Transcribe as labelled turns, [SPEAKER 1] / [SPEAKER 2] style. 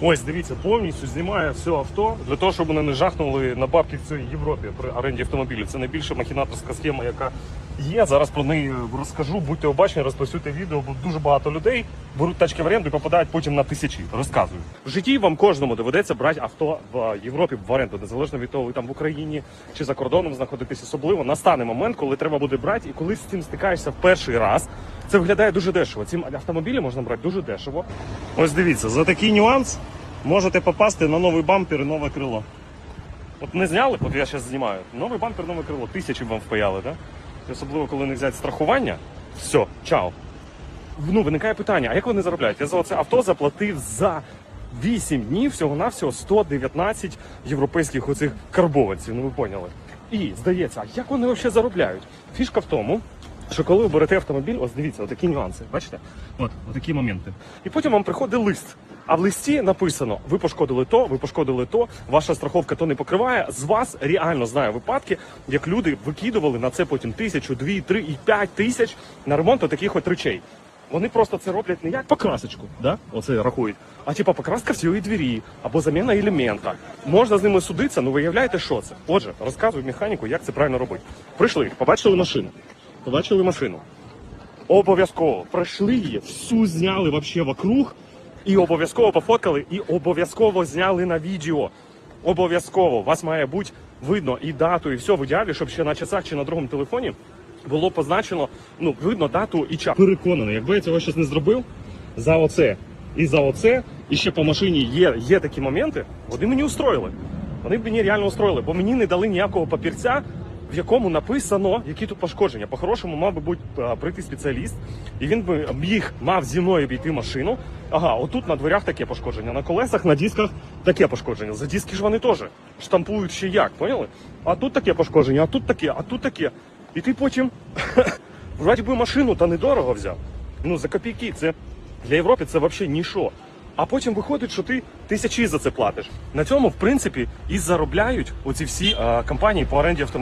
[SPEAKER 1] Ось, дивіться, повністю знімає все авто для того, щоб вони не жахнули на бабки в цій Європі при оренді автомобілів. Це найбільша махінаторська схема, яка є. Зараз про неї розкажу. Будьте обачні, розповсюдьте відео, бо дуже багато людей беруть тачки в оренду і попадають потім на тисячі. Розказую. В житті вам кожному доведеться брати авто в Європі в оренду, незалежно від того, ви там в Україні чи за кордоном знаходитесь. Особливо настане момент, коли треба буде брати, і коли з цим стикаєшся в перший раз. Це виглядає дуже дешево. Ці автомобілі можна брати дуже дешево. Ось дивіться, за такий нюанс можете попасти на новий бампер і нове крило. От не зняли, от я зараз знімаю. Новий бампер, нове крило. Тисячі вам впаяли? І особливо, коли не взяти страхування. Все, чао. Ну, виникає питання, а як вони заробляють? Я за це авто заплатив за 8 днів всього-навсього 119 європейських оцих карбованців, ну ви поняли. І здається, а як вони взагалі заробляють? Фішка в тому, що коли ви берете автомобіль, ось дивіться, отакі нюанси, бачите? От, отакі моменти. І потім вам приходить лист. А в листі написано: ви пошкодили то, ви пошкодили то, ваша страховка то не покриває. З вас реально знаю випадки, як люди викидували на це потім тисячу, дві, три і п'ять тисяч на ремонт таких от речей. Вони просто це роблять не як покрасочку, да? оце рахують, а типа покраска всієї двері або заміна елемента. Можна з ними судитися, ну виявляєте, що це. Отже, розказую механіку, як це правильно робити. Прийшли, побачили машину. Побачили машину. Обов'язково пройшли її, всю зняли вообще вокруг, і обов'язково пофоткали, і обов'язково зняли на відео. Обов'язково. Вас має бути видно і дату, і все в ідеалі, щоб ще на часах чи на другому телефоні було позначено, ну, видно дату і час. Переконаний, якби я цього щось не зробив, за оце і за оце, і ще по машині є, є такі моменти, вони мені устроїли. Вони б мені реально устроїли, бо мені не дали ніякого папірця, в якому написано, які тут пошкодження. По-хорошому мав би бути прийти спеціаліст, і він би міг мав зі мною обійти машину. Ага, отут на дверях таке пошкодження, на колесах, на дисках таке пошкодження. За диски ж вони теж штампують ще як, поняли? А тут таке пошкодження, а тут таке, а тут таке. І ти потім вроді би машину та недорого взяв. Ну за копійки. Це для Європи це взагалі нічого. А потім виходить, що ти тисячі за це платиш. На цьому, в принципі, і заробляють оці всі а, компанії по оренді автомобілів.